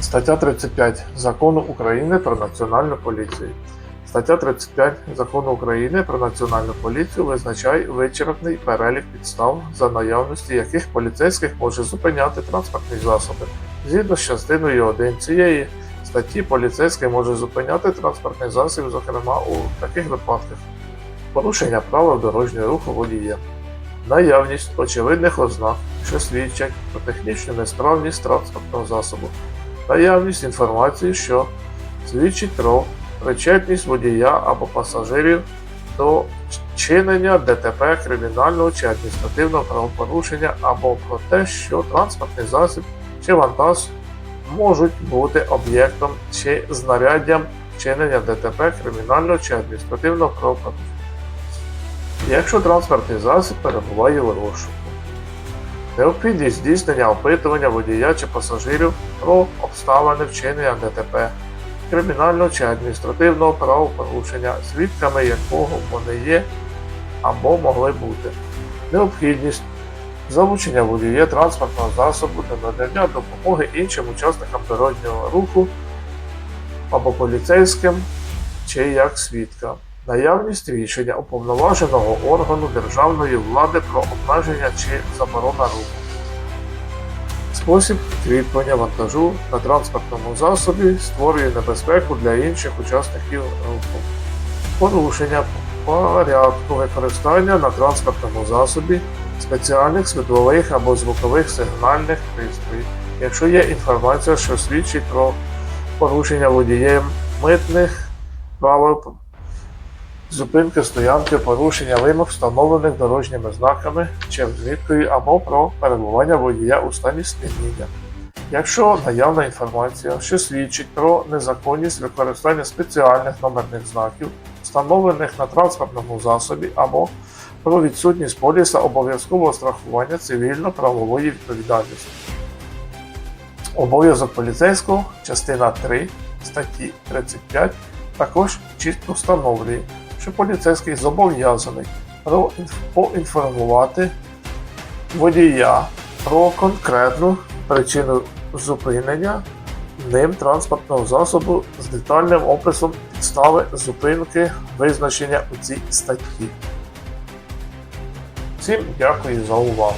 Стаття 35 Закону України про Національну поліцію. Стаття 35 Закону України про Національну поліцію визначає вичерпний перелік підстав, за наявності яких поліцейських може зупиняти транспортні засоби. Згідно з частиною 1 цієї статті, поліцейський може зупиняти транспортний засіб, зокрема у таких випадках: порушення правил дорожнього руху водія, наявність очевидних ознак, що свідчать про технічну несправність транспортного засобу, наявність інформації, що свідчить про причетність водія або пасажирів до чинення ДТП кримінального чи адміністративного правопорушення або про те, що транспортний засіб чи вантаж можуть бути об'єктом чи знаряддям чинення ДТП кримінального чи адміністративного правопорушення. Якщо транспортний засіб перебуває в розшуку. Необхідність здійснення опитування водія чи пасажирів про обставини вчинення ДТП, кримінального чи адміністративного правопорушення, свідками якого вони є або могли бути. Необхідність залучення водія транспортного засобу для надання допомоги іншим учасникам дорожнього руху або поліцейським чи як свідка. Наявність рішення уповноваженого органу державної влади про обмеження чи заборона руху. Спосіб кріплення вантажу на транспортному засобі створює небезпеку для інших учасників руху. Порушення порядку використання на транспортному засобі спеціальних світлових або звукових сигнальних пристроїв, якщо є інформація, що свідчить про порушення водієм митних правил зупинки стоянки, порушення вимог, встановлених дорожніми знаками чи розміткою або про перебування водія у стані сп'яніння. Якщо наявна інформація, що свідчить про незаконність використання спеціальних номерних знаків, встановлених на транспортному засобі, або про відсутність поліса обов'язкового страхування цивільно-правової відповідальності. Обов'язок поліцейського, частина 3 статті 35, також чітко встановлює, що поліцейський зобов'язаний поінформувати водія про конкретну причину зупинення ним транспортного засобу з детальним описом підстави зупинки, визначення у цій статті. Всім дякую за увагу.